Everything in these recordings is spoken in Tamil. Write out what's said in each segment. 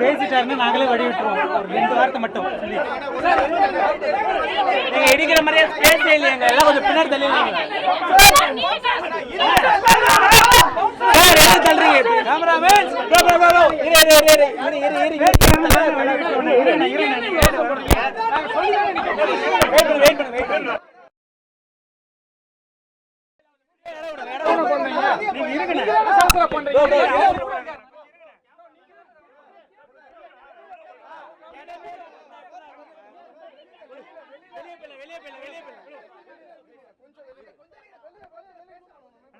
பேசிட்டாருன்னு நாங்களே வடி விட்டுருவோம். ஒரு ரெண்டு வார்த்தை மட்டும். நீங்க இடிக்கிற மாதிரியே? பேச இல்லையாங்க எல்லாம் கொஞ்சம் பின்னாடி தள்ளி தள்ளுறீங்க? கேமராமேன் வெயிட் பண்ணு வெயிட் பண்ணு.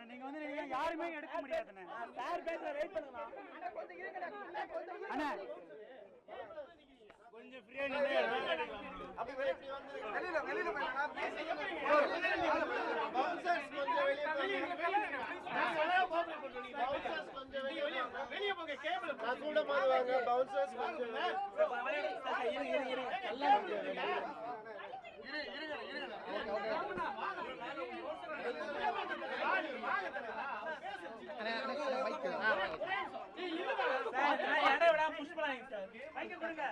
நீங்க வந்து நீங்க யாருமே எடுக்க முடியாதுண்ணே சார் பேசுற வெயிட் பண்ணுங்க அண்ணா கொஞ்சம் இருங்கடா அண்ணா கொஞ்சம் ஃப்ரீயா நின்னு அப்படி சார் மைக்க கொடுங்க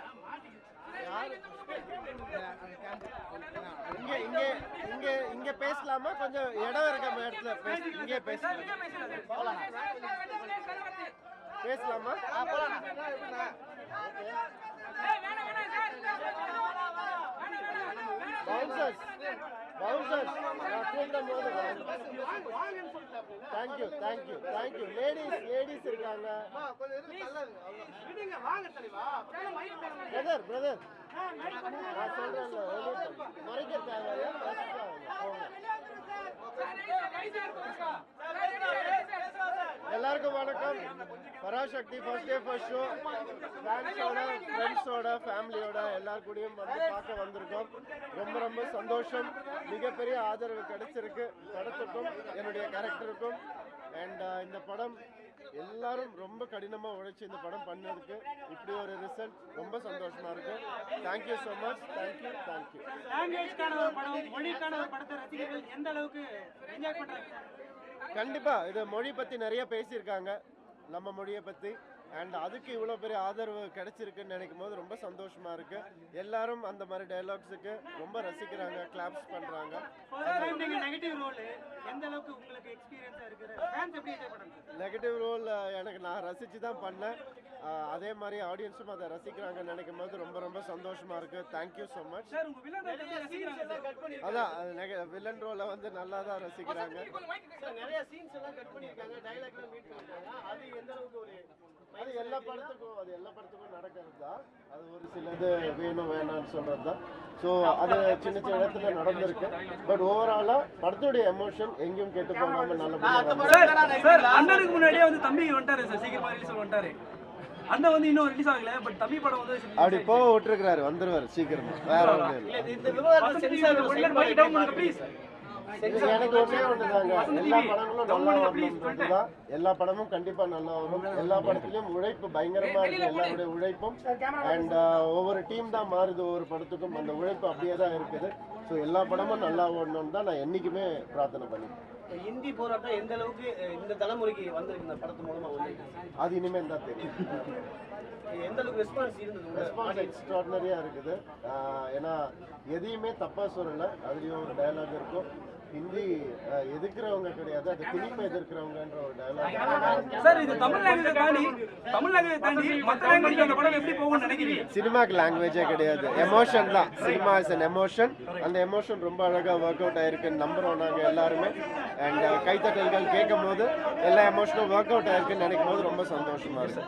இங்க இங்க இங்க இங்க பேசலாமா? கொஞ்சம் இடம் இருக்க இடத்துல பேச இங்கே பேசலாம் பேசலாமா பவுன்சர்ஸ் பவுன்சர்ஸ் நான் கூப்பிடும் போது thank you thank you thank you ladies ladies இருக்காங்க பிரதர் பிரதர் நான் சொல்றேன்ல மறைக்க தேவையில்ல Parasakthi first day first show ஃபேன்ஸோட ஃப்ரெண்ட்ஸோட ஃபேமிலியோட எல்லார் கூடயும் வந்து பார்க்க வந்திருக்கோம். ரொம்ப ரொம்ப சந்தோஷம். மிகப்பெரிய ஆதரவு கிடைச்சிருக்கு. படத்துக்கும் என்னுடைய கேரக்டருக்கும் அண்ட் இந்த படம் எல்லாரும் ரொம்ப கடினமாக உழைச்சி இந்த படம் பண்ணதுக்கு இப்படி ஒரு ரிசல்ட் ரொம்ப சந்தோஷமா இருக்கு. Thank you so much thank you thank you லாங்குவேஜ்க்கான ஒரு படம் மொழிக்கான ஒரு படத்தை ரசிகர்கள் எந்த அளவுக்கு என்ஜாய் பண்றாங்க? கண்டிப்பா இது மொழி பத்தி நிறைய பேசியிருக்காங்க. நம்ம மொழியை பற்றி அண்ட் அதுக்கு இவ்வளோ பெரிய ஆதரவு கிடைச்சிருக்குன்னு நினைக்கும் போது ரொம்ப சந்தோஷமா இருக்கு. எல்லாரும் அந்த மாதிரி டைலாக்ஸுக்கு ரொம்ப ரசிக்கிறாங்க கிளாப்ஸ் நீங்க நெகட்டிவ் ரோல் எந்த அளவுக்கு உங்களுக்கு எக்ஸ்பீரியன்ஸா இருக்கு ஃபேன்ஸ் எப்படி என்ஜாய் பண்றாங்க? நெகட்டிவ் ரோல் எனக்கு நான் ரசிச்சு தான் பண்ணேன். அதே மாதிரி ஆடியன்ஸும் அதை ரசிக்கிறாங்கன்னு நினைக்கும் போது ரொம்ப ரொம்ப சந்தோஷமா இருக்கு. தேங்க்யூ ஸோ மச் அதான் வில்லன் ரோலை வந்து நல்லா தான் ரசிக்கிறாங்க. நிறைய சீன்ஸ் எல்லாம் கட் பண்ணிருக்காங்க. டைலாக் எல்லாம் மீட் பண்ணிருக்காங்க. அது எந்த அளவுக்கு ஒரு அது எல்லா படத்துக்கும் அது எல்லா படத்துக்கும் நடக்கிறது? தான் அது ஒரு சிலது வேணும் வேணாம்னு சொல்றது தான் ஸோ அது சின்ன சின்ன இடத்துல நடந்திருக்கு. பட் ஓவராலா படத்துடைய எமோஷன் எங்கேயும் கெட்டு போகாம நல்லபடியா சார் சார் அண்ணனுக்கு முன்னாடியே வந்து தம்பி வந்துட்டாரு சார் சீக்கிரமா ரிலீஸ் வந்துட்டாரு. அண்ணன் வந்து இன்னும் ரிலீஸ் ஆகல பட் தம்பி படம் வந்து அப்படி போக விட்டுருக்கிறாரு வந்துருவாரு சீக்கிரமா. வேற ஒன்றும் இல்லை. எனக்கு ஒன்றே ஒண்ணுதாங்க. எல்லா படங்களும் நல்லா எல்லா படமும் கண்டிப்பா நல்லா வரும். எல்லா படத்துலயும் உழைப்பு பயங்கரமா இருக்கு. எல்லாருடைய உழைப்பும். அண்ட் ஒவ்வொரு டீம் தான் மாறுது. ஒவ்வொரு படத்துக்கும் அந்த உழைப்பு அப்படியே தான் இருக்குது. ஸோ எல்லா படமும் நல்லா ஓடணும்னு தான் நான் என்னைக்குமே பிரார்த்தனை பண்ணிப்பேன் இந்தி போராட்டம் எந்த அளவுக்கு இந்த தலைமுறைக்கு வந்திருக்கு இந்த படத்து மூலமா வந்து அது இனிமேல் தான் தெரியும். எந்த அளவுக்கு ரெஸ்பான்ஸ் இருந்தது ரெஸ்பான்ஸ் எக்ஸ்ட்ராடனரியா இருக்குது. ஏன்னா எதையுமே தப்பா சொல்லல. அதுலயும் ஒரு டயலாக் இருக்கும். ಹಿಂದಿ எதிர்க்கிறவங்க கிடையாது அது திணிப்பை எதிர்க்கிறவங்கன்ற ஒரு டயலாக் சார் இது தமிழ் லாங்குவேஜ் தாண்டி தமிழ் லாங்குவேஜ் தாண்டி மற்ற லாங்குவேஜ் அந்த படம் எப்படி போகும்னு நினைக்கிறீங்க சினிமாக்கு லாங்குவேஜே கிடையாது எமோஷன் தான் சினிமா இஸ் அன் எமோஷன் அந்த எமோஷன் ரொம்ப அழகாக ஒர்க் அவுட் ஆயிருக்குன்னு நம்புறோம் நாங்கள் எல்லாருமே அண்ட் கைத்தட்டல்கள் கேட்கும் போது எல்லா எமோஷனும் ஒர்க் அவுட் ஆயிருக்குன்னு நினைக்கும் போது ரொம்ப சந்தோஷமா இருக்கு